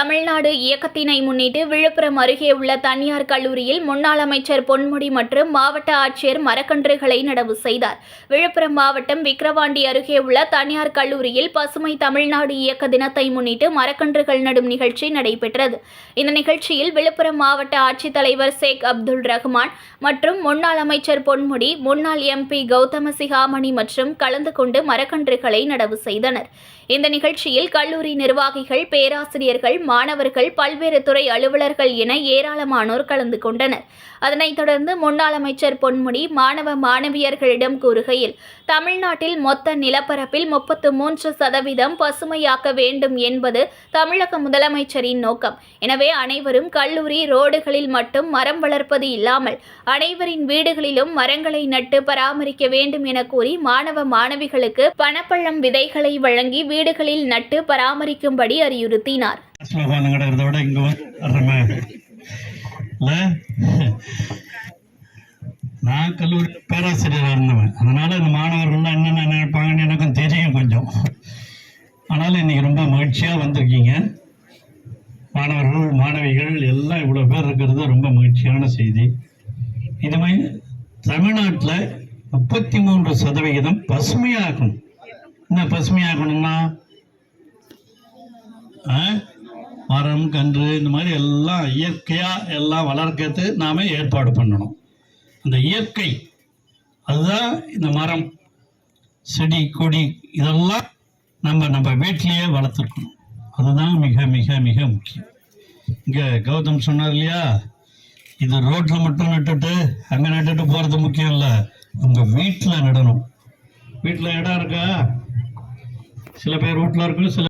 தமிழ்நாடு இயக்கத்தினை முன்னிட்டு விழுப்புரம் அருகே உள்ள தனியார் கல்லூரியில் முன்னாள் அமைச்சர் பொன்முடி மற்றும் மாவட்ட ஆட்சியர் மரக்கன்றுகளை நடவு செய்தார். விழுப்புரம் மாவட்டம் விக்கிரவாண்டி அருகே உள்ள தனியார் கல்லூரியில் பசுமை தமிழ்நாடு இயக்க தினத்தை முன்னிட்டு மரக்கன்றுகள் நடும் நிகழ்ச்சி நடைபெற்றது. இந்த நிகழ்ச்சியில் விழுப்புரம் மாவட்ட ஆட்சித்தலைவர் ஷேக் அப்துல் ரஹ்மான் மற்றும் முன்னாள் அமைச்சர் பொன்முடி முன்னாள் எம்பி கௌதம சிகாமணி மற்றும் கலந்து கொண்டு மரக்கன்றுகளை நடவு செய்தனர். இந்த நிகழ்ச்சியில் கல்லூரி நிர்வாகிகள் பேராசிரியர்கள் மாணவர்கள் பல்வேறு துறை அலுவலர்கள் என ஏராளமானோர் கலந்து கொண்டனர். அதனைத் தொடர்ந்து முன்னாள் அமைச்சர் பொன்முடி மாணவ மாணவியர்களிடம் கூறுகையில் தமிழ்நாட்டில் மொத்த நிலப்பரப்பில் முப்பத்து மூன்று சதவீதம் பசுமையாக்க வேண்டும் என்பது தமிழக முதலமைச்சரின் நோக்கம். எனவே அனைவரும் கல்லூரி ரோடுகளில் மட்டும் மரம் வளர்ப்பது இல்லாமல் அனைவரின் வீடுகளிலும் மரங்களை நட்டு பராமரிக்க வேண்டும் என கூறி மாணவ மாணவிகளுக்கு பணப்பழம் விதைகளை வழங்கி வீடுகளில் நட்டு பராமரிக்கும்படி அறிவுறுத்தினார். ஸ்லோகம் கிடக்கிறத விட இங்கே வர்றமே இல்லை? நான் கல்லூரி பேராசிரியராக இருந்தவன். அதனால் இந்த மாணவர்கள்லாம் என்னென்ன நினைப்பாங்கன்னு எனக்கும் தெரியும் கொஞ்சம். ஆனாலும் இன்னைக்கு ரொம்ப மகிழ்ச்சியாக வந்திருக்கீங்க. மாணவர்கள் மாணவிகள் எல்லாம் இவ்வளோ பேர் இருக்கிறது ரொம்ப மகிழ்ச்சியான செய்தி. இது மாதிரி தமிழ்நாட்டில் முப்பத்தி மூன்று சதவிகிதம் பசுமையாகணும். என்ன பசுமையாகணும்னா ஆ? மரம் கன்று இந்த மாதிரி எல்லாம் இயற்கையாக எல்லாம் வளர்க்கறது நாம ஏற்பாடு பண்ணணும். அந்த இயற்கை அதுதான் இந்த மரம் செடி கொடி இதெல்லாம் நம்ம நம்ம வீட்டிலேயே வளர்த்துருக்கணும் அதுதான் மிக மிக மிக முக்கியம். இங்கே கௌதம் சொன்னார் இல்லையா? இது ரோட்டில் மட்டும் நட்டுட்டு அங்கே நட்டுட்டு போகிறது முக்கியம் இல்லை. உங்கள் வீட்டில் நடணும். வீட்டில் இடம் இருக்கா? சில பேர் வீட்டில் இருக்கும் சில